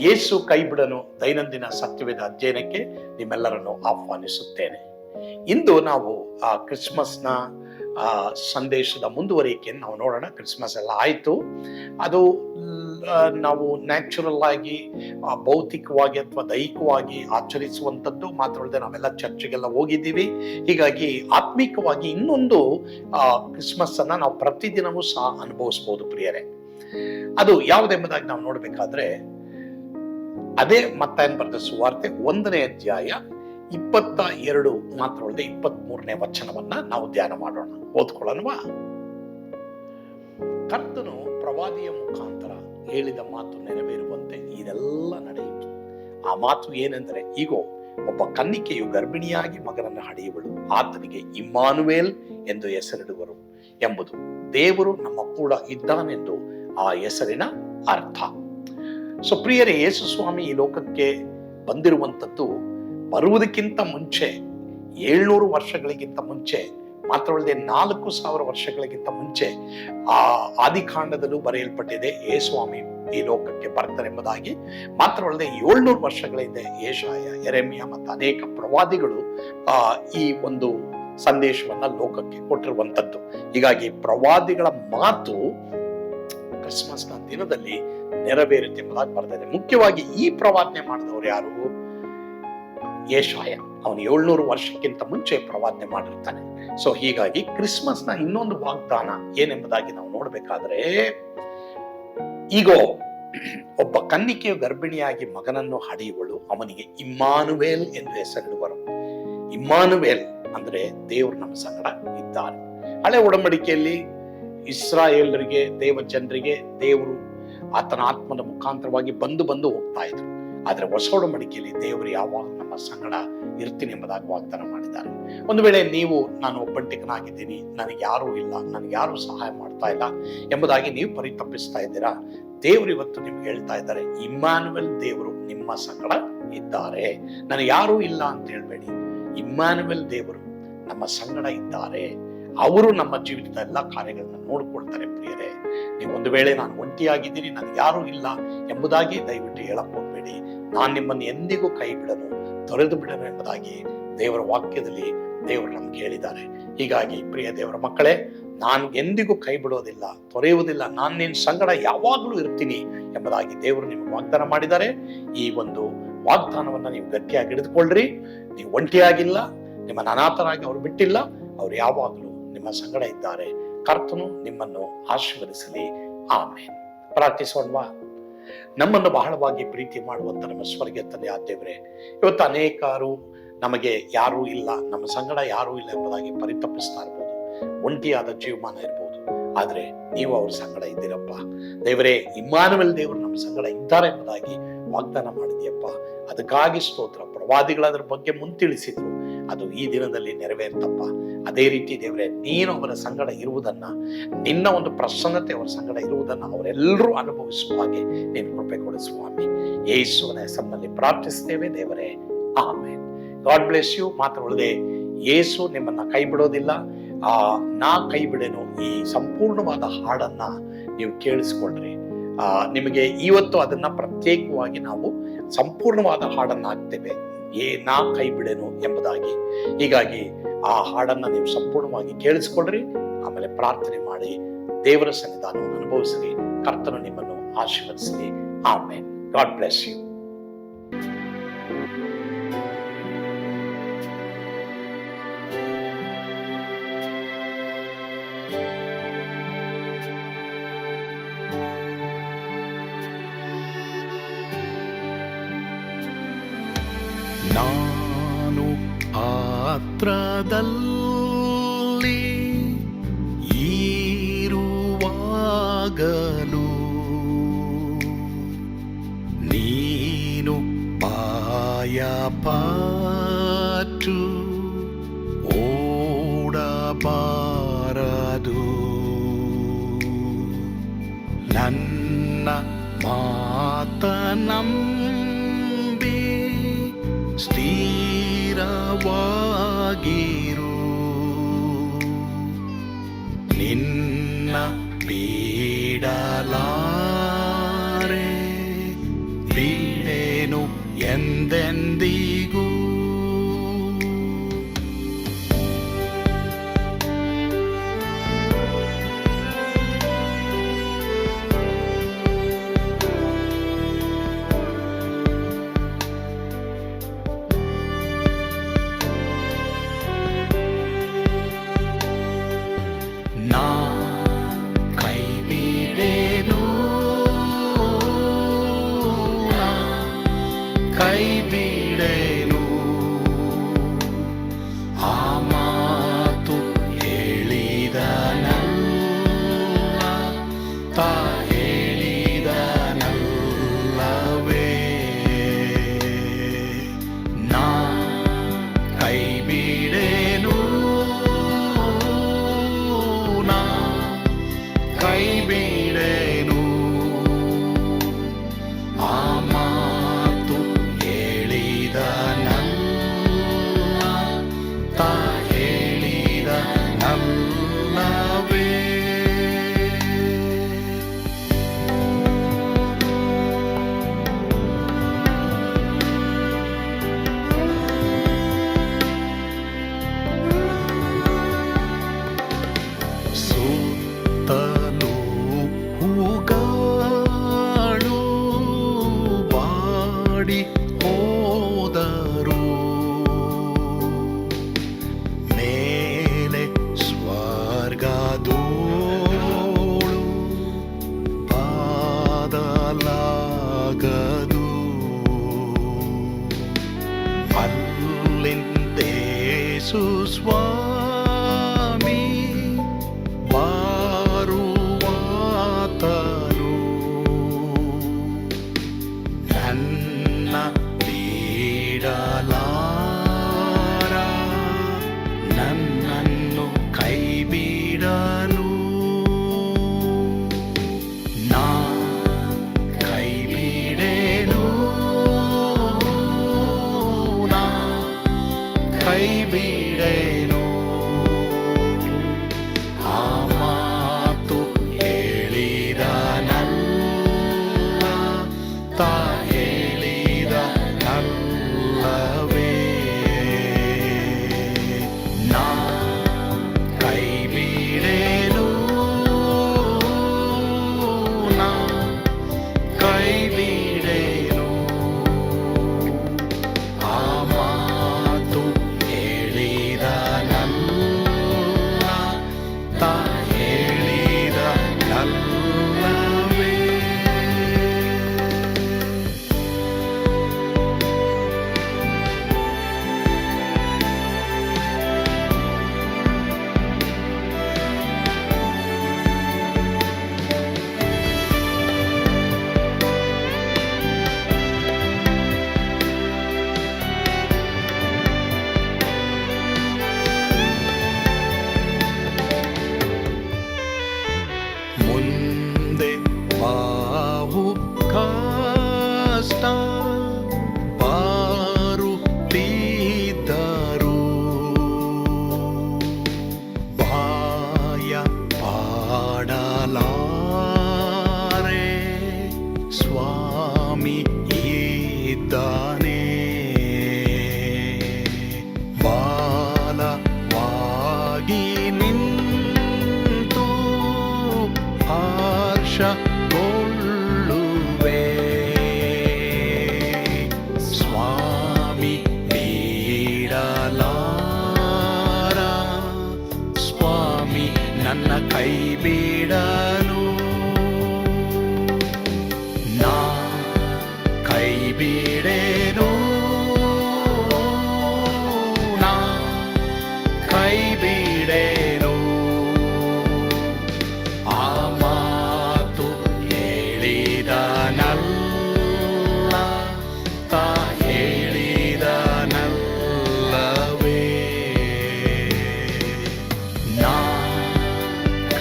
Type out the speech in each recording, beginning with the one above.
ಯೇಸು ಕೈ ಬಿಡನು ದೈನಂದಿನ ಸತ್ಯವೇದ ಅಧ್ಯಯನಕ್ಕೆ ನಿಮ್ಮೆಲ್ಲರನ್ನು ಆಹ್ವಾನಿಸುತ್ತೇನೆ. ಇಂದು ನಾವು ಆ ಕ್ರಿಸ್ಮಸ್ನ ಸಂದೇಶದ ಮುಂದುವರಿಕೆಯನ್ನು ನಾವು ನೋಡೋಣ. ಕ್ರಿಸ್ಮಸ್ ಎಲ್ಲ ಆಯಿತು. ಅದು ನಾವು ನ್ಯಾಚುರಲ್ ಆಗಿ ಭೌತಿಕವಾಗಿ ಅಥವಾ ದೈಹಿಕವಾಗಿ ಆಚರಿಸುವಂಥದ್ದು. ಮಾತ್ರವಲ್ಲದೆ ನಾವೆಲ್ಲ ಚರ್ಚೆಗೆಲ್ಲ ಹೋಗಿದ್ದೀವಿ. ಹೀಗಾಗಿ ಆತ್ಮಿಕವಾಗಿ ಇನ್ನೊಂದು ಆ, ಕ್ರಿಸ್ಮಸ್ ಅನ್ನ ನಾವು ಪ್ರತಿದಿನವೂ ಸಹ ಅನುಭವಿಸ್ಬೋದು ಪ್ರಿಯರೇ. ಅದು ಯಾವುದೆಂಬುದಾಗಿ ನಾವು ನೋಡಬೇಕಾದ್ರೆ ಅದೇ ಮತ್ತಾಯನ್ ಬರೆದ ಸುವಾರ್ತೆ ಒಂದನೇ ಅಧ್ಯಾಯ ಇಪ್ಪತ್ತ ಎರಡು ಮಾತ್ರವಲ್ಲದೆ ಇಪ್ಪತ್ತ್ ಮೂರನೇ ವಚನವನ್ನ ನಾವು ಧ್ಯಾನ ಮಾಡೋಣ. ಓದ್ಕೊಳ್ಳೋಣವಾ? ಕರ್ತನು ಪ್ರವಾದಿಯ ಮುಖಾಂತರ ಹೇಳಿದ ಮಾತು ನೆರವೇರುವಂತೆ ಇದೆಲ್ಲ ನಡೆಯಿತು. ಆ ಮಾತು ಏನೆಂದರೆ, ಈಗೋ, ಒಬ್ಬ ಕನ್ನಿಕೆಯು ಗರ್ಭಿಣಿಯಾಗಿ ಮಗನನ್ನು ಹಡೆಯುವಳು, ಆತನಿಗೆ ಇಮ್ಮಾನುವೇಲ್ ಎಂದು ಹೆಸರಿಡುವರು ಎಂಬುದು ದೇವರು ನಮ್ಮ ಕೂಡ ಇದ್ದಾನೆಂದು ಆ ಹೆಸರಿನ ಅರ್ಥ. ಸೊ ಪ್ರಿಯರೇ, ಯೇಸು ಸ್ವಾಮಿ ಈ ಲೋಕಕ್ಕೆ ಬಂದಿರುವಂಥದ್ದು ಬರುವುದಕ್ಕಿಂತ ಮುಂಚೆ, ಏಳ್ನೂರು ವರ್ಷಗಳಿಗಿಂತ ಮುಂಚೆ ಮಾತ್ರವಲ್ಲದೆ ನಾಲ್ಕು ಸಾವಿರ ವರ್ಷಗಳಿಗಿಂತ ಮುಂಚೆ ಆ ಆದಿಕಾಂಡದಲ್ಲೂ ಬರೆಯಲ್ಪಟ್ಟಿದೆ ಯೇಸ್ವಾಮಿ ಈ ಲೋಕಕ್ಕೆ ಬರ್ತಾರೆಂಬುದಾಗಿ. ಮಾತ್ರವಲ್ಲದೆ ಏಳ್ನೂರು ವರ್ಷಗಳಿದೆ ಏಷಾಯ ಎರೆಮಿಯ ಮತ್ತು ಅನೇಕ ಪ್ರವಾದಿಗಳು ಆ ಈ ಒಂದು ಸಂದೇಶವನ್ನ ಲೋಕಕ್ಕೆ ಕೊಟ್ಟಿರುವಂತದ್ದು ಹೀಗಾಗಿ ಪ್ರವಾದಿಗಳ ಮಾತು ಕ್ರಿಸ್ಮಸ್ನ ದಿನದಲ್ಲಿ ನೆರವೇರುತ್ತೆ ಎಂಬುದಾಗಿ ಇದೆ. ಮುಖ್ಯವಾಗಿ ಈ ಪ್ರವಾದನೆ ಮಾಡಿದವರು ಯಾರು? ಯೇಷಾಯ ಅವನು ಏಳ್ನೂರು ವರ್ಷಕ್ಕಿಂತ ಮುಂಚೆ ಪ್ರವಾದನೆ ಮಾಡಿರ್ತಾನೆ. ಸೊ ಹೀಗಾಗಿ ಕ್ರಿಸ್ಮಸ್ನ ಇನ್ನೊಂದು ವಾಗ್ದಾನ ಏನೆಂಬುದಾಗಿ ನಾವು ನೋಡ್ಬೇಕಾದ್ರೆ, ಈಗ, ಒಬ್ಬ ಕನ್ನಿಕೆಯು ಗರ್ಭಿಣಿಯಾಗಿ ಮಗನನ್ನು ಹಡೆಯುವಳು ಅವನಿಗೆ ಇಮ್ಮಾನುವೇಲ್ ಎಂದು ಹೆಸರಿಡುವರು. ಇಮ್ಮಾನುವೇಲ್ ಅಂದ್ರೆ ದೇವರು ನಮ್ಮ ಸಂಗಡ ಇದ್ದಾನೆ ಹಳೆ ಒಡಂಬಡಿಕೆಯಲ್ಲಿ ಇಸ್ರಾಯೇಲರಿಗೆ ದೇವ ಜನರಿಗೆ ದೇವರು ಆತನ ಆತ್ಮನ ಮುಖಾಂತರವಾಗಿ ಬಂದು ಬಂದು ಹೋಗ್ತಾ ಇದ್ರು. ಆದರೆ ಹೊಸ ಒಡಂಬಡಿಕೆಯಲ್ಲಿ ದೇವರು ಯಾವಾಗ ನಮ್ಮ ಸಂಗಡ ಇರ್ತೀನಿ ಎಂಬುದಾಗಿ ವಾಗ್ದಾನ ಮಾಡಿದ್ದಾರೆ. ಒಂದು ವೇಳೆ ನೀವು, ನಾನು ಒಬ್ಬಂಟಿಕನಾಗಿದ್ದೀನಿ, ನನಗೆ ಯಾರೂ ಇಲ್ಲ, ನನಗೆ ಯಾರು ಸಹಾಯ ಮಾಡ್ತಾ ಇಲ್ಲ ಎಂಬುದಾಗಿ ನೀವು ಪರಿತಪ್ಪಿಸ್ತಾ ಇದ್ದೀರಾ? ದೇವರು ಇವತ್ತು ನಿಮ್ಗೆ ಹೇಳ್ತಾ ಇದ್ದಾರೆ ಇಮ್ಮಾನುವೆಲ್ ದೇವರು ನಿಮ್ಮ ಸಂಗಡ ಇದ್ದಾರೆ. ನನಗೆ ಯಾರೂ ಇಲ್ಲ ಅಂತ ಹೇಳ್ಬೇಡಿ. ಇಮ್ಮಾನುವೆಲ್ ದೇವರು ನಮ್ಮ ಸಂಗಡ ಇದ್ದಾರೆ. ಅವರು ನಮ್ಮ ಜೀವಿತದ ಎಲ್ಲ ಕಾರ್ಯಗಳನ್ನ ನೋಡ್ಕೊಳ್ತಾರೆ ಪ್ರಿಯರೇ. ನೀವು ಒಂದು ವೇಳೆ ನಾನು ಒಂಟಿಯಾಗಿದ್ದೀನಿ, ನನಗೆ ಯಾರೂ ಇಲ್ಲ ಎಂಬುದಾಗಿ ದಯವಿಟ್ಟು ಹೇಳಕ್ ಹೋಗ್ಬೇಡಿ. ನಾನು ನಿಮ್ಮನ್ನು ಎಂದಿಗೂ ಕೈ ಬಿಡನು, ತೊರೆದು ಬಿಡನು ಎಂಬುದಾಗಿ ದೇವರ ವಾಕ್ಯದಲ್ಲಿ ದೇವರು ನಮ್ಗೆ ಹೇಳಿದ್ದಾರೆ. ಹೀಗಾಗಿ ಪ್ರಿಯ ದೇವರ ಮಕ್ಕಳೇ, ನಾನು ಎಂದಿಗೂ ಕೈ ಬಿಡೋದಿಲ್ಲ, ತೊರೆಯುವುದಿಲ್ಲ, ನಾನು ನಿನ್ನ ಸಂಗಡ ಯಾವಾಗಲೂ ಇರ್ತೀನಿ ಎಂಬುದಾಗಿ ದೇವರು ನಿಮಗೆ ವಾಗ್ದಾನ ಮಾಡಿದ್ದಾರೆ. ಈ ಒಂದು ವಾಗ್ದಾನವನ್ನ ನೀವು ಗಟ್ಟಿಯಾಗಿ ಹಿಡಿದುಕೊಳ್ಳ್ರಿ. ನೀವು ಒಂಟಿಯಾಗಿಲ್ಲ ನಿಮ್ಮ ಅನಾಥರಾಗಿ ಅವರು ಬಿಟ್ಟಿಲ್ಲ, ಅವ್ರು ಯಾವಾಗಲೂ ನಿಮ್ಮ ಸಂಗಡ ಇದ್ದಾರೆ. ಕರ್ತನು ನಿಮ್ಮನ್ನು ಆಶೀರ್ವದಿಸಲಿ. ಆಮೇಲೆ ಪ್ರಾರ್ಥಿಸೋಣವಾ ನಮ್ಮನ್ನು ಬಹಳವಾಗಿ ಪ್ರೀತಿ ಮಾಡುವಂತ ನಮ್ಮ ಸ್ವರ್ಗೀಯ ತಂದೆ ದೇವರೇ. ಇವತ್ತು ಅನೇಕರು ನಮಗೆ ಯಾರೂ ಇಲ್ಲ. ನಮ್ಮ ಸಂಗಡ ಯಾರೂ ಇಲ್ಲ ಎಂಬುದಾಗಿ ಪರಿತಪಿಸ್ತಾ ಇರ್ಬೋದು. ಒಂಟಿಯಾದ ಜೀವಮಾನ ಇರ್ಬೋದು. ಆದ್ರೆ ನೀವು ಅವ್ರ ಸಂಗಡ ಇದ್ದೀರಪ್ಪ. ದೇವರೇ, ಇಮ್ಮಾನುವಲ್ ದೇವರು ನಮ್ಮ ಸಂಗಡ ಇದ್ದಾರೆ ಎಂಬುದಾಗಿ ವಾಗ್ದಾನ ಮಾಡಿದ್ಯಪ್ಪ ಅದಕ್ಕಾಗಿ ಸ್ತೋತ್ರ. ಪ್ರವಾದಿಗಳು ಅದರ ಬಗ್ಗೆ ಮುಂತಿಳಿಸಿದ್ರು. ಅದು ಈ ದಿನದಲ್ಲಿ ನೆರವೇರ್ತಪ್ಪ. ಅದೇ ರೀತಿ ದೇವರೇ, ನೀನು ಅವರ ಸಂಗಡ ಇರುವುದನ್ನ, ನಿನ್ನ ಒಂದು ಪ್ರಸನ್ನತೆ ಅವರ ಸಂಗಡ ಇರುವುದನ್ನು ಅವರೆಲ್ಲರೂ ಅನುಭವಿಸುವ ಹಾಗೆ ನೀನು ಕೃಪೆ ಕೊಡು ಸ್ವಾಮಿ. ಯೇಸುವನ ಹೆಸರಿನಲ್ಲಿ ಪ್ರಾರ್ಥಿಸ್ತೇವೆ ದೇವರೇ. ಆಮೇನ್. God bless you. ಉಳಿದೆ ಯೇಸು ನಿಮ್ಮನ್ನ ಕೈ ಬಿಡೋದಿಲ್ಲ. ಆ, ನಾ ಕೈ ಬಿಡೇನು ಈ ಸಂಪೂರ್ಣವಾದ ಹಾಡನ್ನ ನೀವು ಕೇಳಿಸ್ಕೊಳ್ರಿ. ನಿಮಗೆ ಇವತ್ತು ಅದನ್ನ ಪ್ರತ್ಯೇಕವಾಗಿ ನಾವು ಸಂಪೂರ್ಣವಾದ ಹಾಡನ್ನ ಹಾಕ್ತೇವೆ ಏ ನಾ ಕೈ ಬಿಡೆನು ಎಂಬುದಾಗಿ. ಹೀಗಾಗಿ ಆ ಹಾಡನ್ನ ನೀವು ಸಂಪೂರ್ಣವಾಗಿ ಕೇಳಿಸ್ಕೊಳ್ರಿ. ಆಮೇಲೆ ಪ್ರಾರ್ಥನೆ ಮಾಡಿ ದೇವರ ಸನ್ನಿಧಾನವನ್ನು ಅನುಭವಿಸಲಿ ಕರ್ತನು ನಿಮ್ಮನ್ನು ಆಶೀರ್ವದಿಸಲಿ ಆಮೇಲೆ ಗಾಡ್ ಬ್ಲೆಸ್ ಯು. ಗಾತ್ರದಲ್ಲಿ ಈರುವಾಗಲು ನೀನು ಪಾಯಪ Lordy.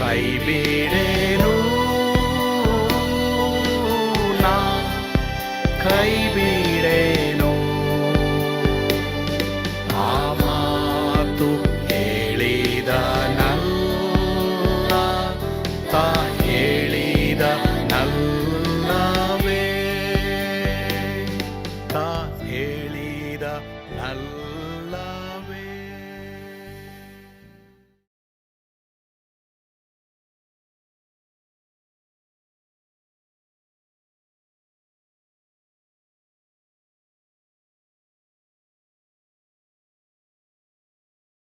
ಕೈ ಬಿಡೇನು? ನಾ ಕೈ ಬಿಡೇನು? ಆ ಮಾತು ಹೇಳಿದ ನಲ್ಲ ತಾ ಹೇಳಿದ ನಲ್ಲವೇ ತಾ ಹೇಳಿದ ನಲ್ಲ